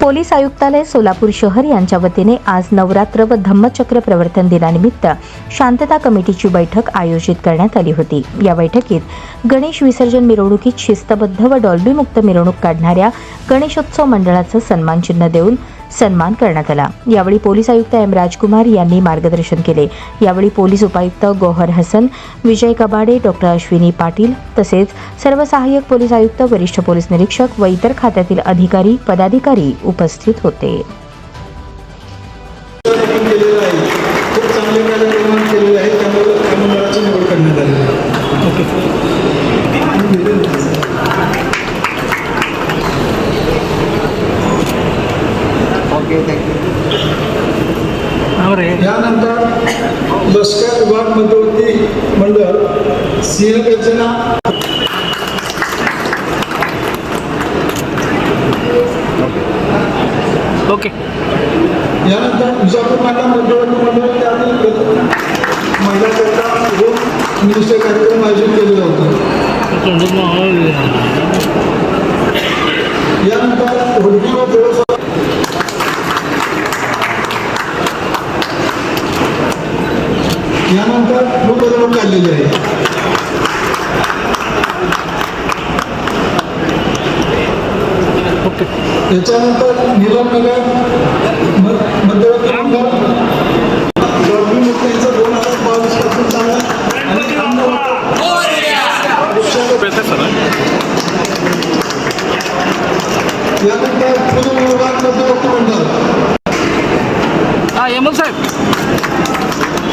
Police आयुक्तालय सोलापूर शहर यांच्या वतीने आज नवरात्र व धम्मचक्र प्रवर्तन दिनानिमित्त शांतता कमिटीची बैठक आयोजित करण्यात आली होती. या बैठकीत गणेश विसर्जन मिरवणुकीत शिस्तबद्ध व डॉल्बीमुक्त मिरवणूक काढणाऱ्या गणेशोत्सव मंडळाचं सन्मान चिन्ह देऊन सन्मान करण्यात आला. यावेळी पोलीस आयुक्त एम. राजकुमार यांनी मार्गदर्शन केले. यावेळी पोलीस उपायुक्त गोहर हसन विजय कबाडे डॉक्टर अश्विनी पाटील तसेच सर्व सहाय्यक पोलीस आयुक्त वरिष्ठ पोलीस निरीक्षक व इतर खात्यातील अधिकारी पदाधिकारी उपस्थित होते. केलेलं आहे. त्यामुळे निवड करण्यात आली यानंतर लष्कर विभाग मध्यवर्ती मंडळ सिंहगर्जना. ओके. यानंतर विजापूर महिला मध्यवर्ती मंडळ त्यातील महिलाकरता दोन निष्ठ कार्यक्रम आयोजित केलेला होता. यानंतर हुडकी व जवळ यानंतर लोकनिवड काढलेली आहे. त्याच्यानंतर निलमनगर म- मध्यवर्ती मुक्त यांचा दोन हजार बावीसपासून अन्नवट यानंतर पुणे विभाग मध्यवर्ती मंडळ. हा यमल साहेब.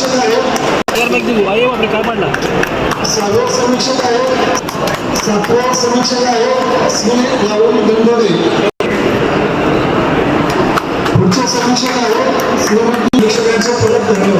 समीक्षक आहे एकदम काय पडला सहावा समीक्षक आहे. सातवा समीक्षक आहे. श्री राहुल गंगोडे. पुढचे समीक्षक आहे. श्रीमंत परत धन्यवाद.